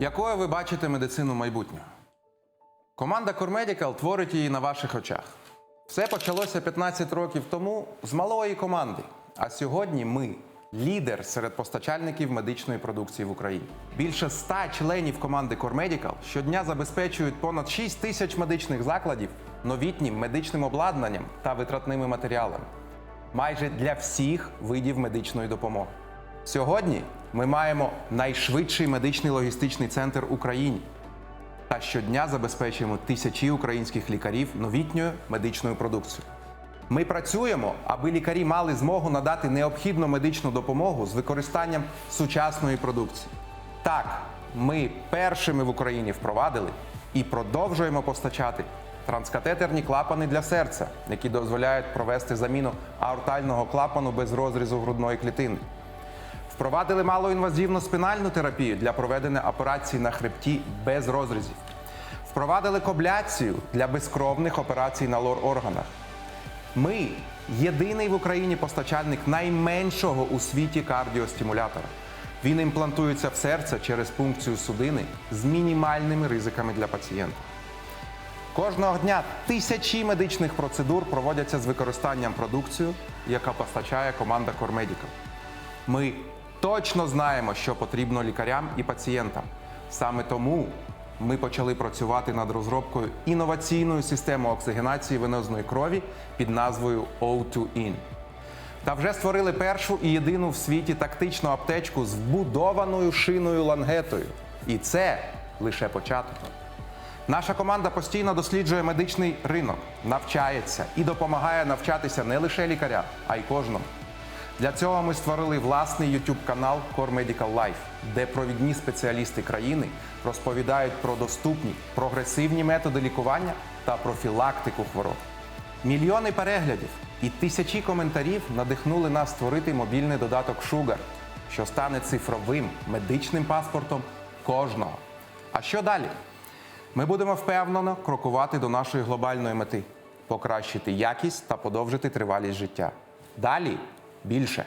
Якою ви бачите медицину майбутнього? Команда CorMedical творить її на ваших очах. Все почалося 15 років тому з малої команди. А сьогодні ми лідер серед постачальників медичної продукції в Україні. Більше ста членів команди CorMedical щодня забезпечують понад 6 тисяч медичних закладів новітнім медичним обладнанням та витратними матеріалами. Майже для всіх видів медичної допомоги. Сьогодні ми маємо найшвидший медичний логістичний центр Україні та щодня забезпечуємо тисячі українських лікарів новітньою медичною продукцією. Ми працюємо, аби лікарі мали змогу надати необхідну медичну допомогу з використанням сучасної продукції. Так, ми першими в Україні впровадили і продовжуємо постачати транскатетерні клапани для серця, які дозволяють провести заміну аортального клапану без розрізу грудної клітини. Впровадили малоінвазивну спинальну терапію для проведення операцій на хребті без розрізів. Впровадили кобляцію для безкровних операцій на лор-органах. Ми єдиний в Україні постачальник найменшого у світі кардіостимулятора. Він імплантується в серце через пункцію судини з мінімальними ризиками для пацієнта. Кожного дня тисячі медичних процедур проводяться з використанням продукції, яка постачає команда CorMedical. Ми точно знаємо, що потрібно лікарям і пацієнтам. Саме тому ми почали працювати над розробкою інноваційної системи оксигенації венозної крові під назвою O2IN. Та вже створили першу і єдину в світі тактичну аптечку з вбудованою шиною лангетою. І це лише початок. Наша команда постійно досліджує медичний ринок, навчається і допомагає навчатися не лише лікарям, а й кожному. Для цього ми створили власний YouTube канал Core Medical Life, де провідні спеціалісти країни розповідають про доступні прогресивні методи лікування та профілактику хвороб. Мільйони переглядів і тисячі коментарів надихнули нас створити мобільний додаток Sugar, що стане цифровим медичним паспортом кожного. А що далі? Ми будемо впевнено крокувати до нашої глобальної мети покращити якість та подовжити тривалість життя. Далі більше.